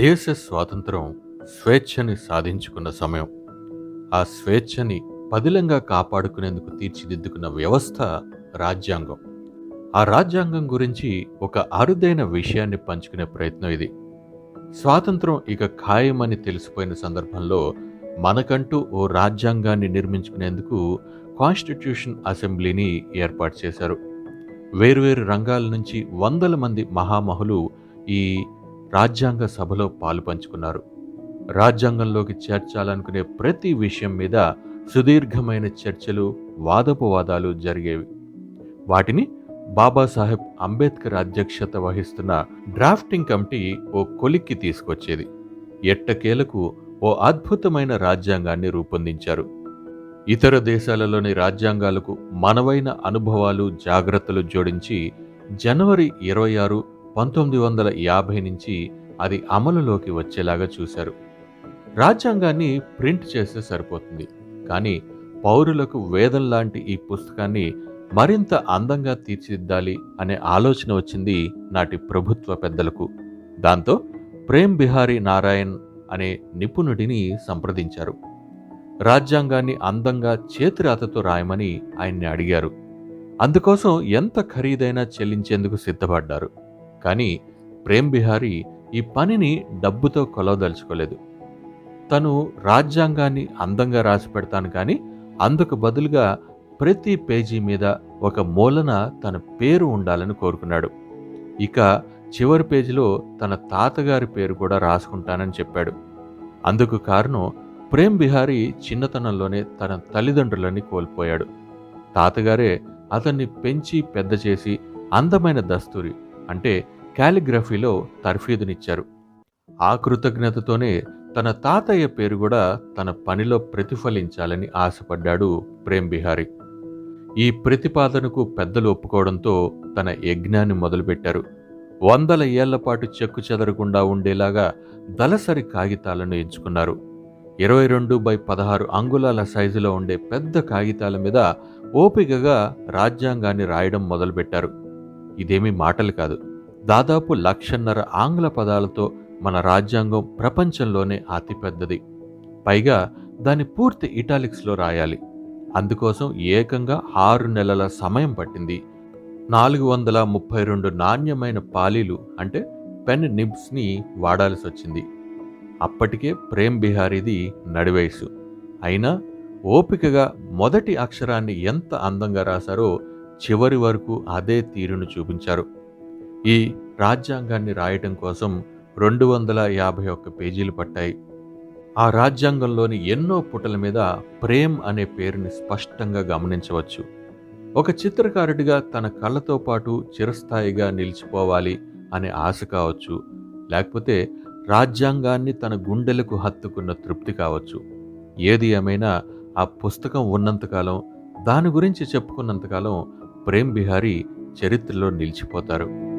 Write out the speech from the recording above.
దేశ స్వాతంత్రం స్వేచ్ఛని సాధించుకున్న సమయం. ఆ స్వేచ్ఛని పదిలంగా కాపాడుకునేందుకు తీర్చిదిద్దుకున్న వ్యవస్థ రాజ్యాంగం. ఆ రాజ్యాంగం గురించి ఒక అరుదైన విషయాన్ని పంచుకునే ప్రయత్నం ఇది. స్వాతంత్రం ఇక ఖాయమని తెలిసిపోయిన సందర్భంలో మనకంటూ ఓ రాజ్యాంగాన్ని నిర్మించుకునేందుకు కాన్స్టిట్యూషన్ అసెంబ్లీని ఏర్పాటు చేశారు. వేర్వేరు రంగాల నుంచి వందల మంది మహామహులు ఈ రాజ్యాంగ సభలో పాలు పంచుకున్నారు. రాజ్యాంగంలోకి చేర్చాలనుకునే ప్రతి విషయం మీద సుదీర్ఘమైన చర్చలు వాదోపవాదాలు జరిగేవి. వాటిని బాబాసాహెబ్ అంబేద్కర్ అధ్యక్షత వహిస్తున్న డ్రాఫ్టింగ్ కమిటీ ఓ కొలిక్కి తీసుకొచ్చేది. ఎట్టకేలకు ఓ అద్భుతమైన రాజ్యాంగాన్ని రూపొందించారు. ఇతర దేశాలలోని రాజ్యాంగాలకు మనవైన అనుభవాలు జాగ్రత్తలు జోడించి జనవరి ఇరవై ఆరు పంతొమ్మిది వందల యాభై నుంచి అది అమలులోకి వచ్చేలాగా చూశారు. రాజ్యాంగాన్ని ప్రింట్ చేస్తే సరిపోతుంది. కానీ పౌరులకు వేదం లాంటి ఈ పుస్తకాన్ని మరింత అందంగా తీర్చిదిద్దాలి అనే ఆలోచన వచ్చింది నాటి ప్రభుత్వ పెద్దలకు. దాంతో ప్రేమ్ బిహారీ నారాయణ్ అనే నిపుణుడిని సంప్రదించారు. రాజ్యాంగాన్ని అందంగా చేతిరాతతో రాయమని ఆయన్ని అడిగారు. అందుకోసం ఎంత ఖరీదైనా చెల్లించేందుకు సిద్ధపడ్డారు. కానీ ప్రేమ్ బిహారీ ఈ పనిని డబ్బుతో కొలవదలుచుకోలేదు. తను రాజ్యాంగాన్ని అందంగా రాసి పెడతాను కానీ అందుకు బదులుగా ప్రతి పేజీ మీద ఒక మూలన తన పేరు ఉండాలని కోరుకున్నాడు. ఇక చివరి పేజీలో తన తాతగారి పేరు కూడా రాసుకుంటానని చెప్పాడు. అందుకు కారణం ప్రేమ్ బిహారీ చిన్నతనంలోనే తన తల్లిదండ్రులని కోల్పోయాడు. తాతగారే అతన్ని పెంచి పెద్ద చేసి అందమైన దస్తూరి అంటే క్యాలిగ్రఫీలో తర్ఫీదునిచ్చారు. ఆ కృతజ్ఞతతోనే తన తాతయ్య పేరు కూడా తన పనిలో ప్రతిఫలించాలని ఆశపడ్డాడు ప్రేమ్ బిహారీ. ఈ ప్రతిపాదనకు పెద్దలు ఒప్పుకోవడంతో తన యజ్ఞాన్ని మొదలుపెట్టారు. వందల ఏళ్ళ పాటు చెక్కు చెదరకుండా ఉండేలాగా దళసరి కాగితాలను ఎంచుకున్నారు. ఇరవై రెండు బై పదహారు అంగుళాల సైజులో ఉండే పెద్ద కాగితాల మీద ఓపికగా రాజ్యాంగాన్ని రాయడం మొదలుపెట్టారు. ఇదేమీ మాటలు కాదు. దాదాపు లక్షన్నర ఆంగ్ల పదాలతో మన రాజ్యాంగం ప్రపంచంలోనే అతిపెద్దది. పైగా దాని పూర్తి ఇటాలిక్స్లో రాయాలి. అందుకోసం ఏకంగా ఆరు నెలల సమయం పట్టింది. నాలుగు వందల ముప్పై రెండు నాణ్యమైన పాలీలు అంటే పెన్ నిబ్స్ని వాడాల్సి వచ్చింది. అప్పటికే ప్రేమ్ బిహారీది నడివయసు అయినా ఓపికగా మొదటి అక్షరాన్ని ఎంత అందంగా రాశారో చివరి వరకు అదే తీరును చూపించారు. ఈ రాజ్యాంగాన్ని రాయటం కోసం రెండు వందల యాభై ఒక్క పేజీలు పట్టాయి. ఆ రాజ్యాంగంలోని ఎన్నో పుటల మీద ప్రేమ్ అనే పేరుని స్పష్టంగా గమనించవచ్చు. ఒక చిత్రకారుడిగా తన కళ్ళతో పాటు చిరస్థాయిగా నిలిచిపోవాలి అనే ఆశ కావచ్చు. లేకపోతే రాజ్యాంగాన్ని తన గుండెలకు హత్తుకున్న తృప్తి కావచ్చు. ఏది ఏమైనా ఆ పుస్తకం ఉన్నంతకాలం దాని గురించి చెప్పుకున్నంతకాలం ప్రేమ్ బిహారీ చరిత్రలో నిలిచిపోతారు.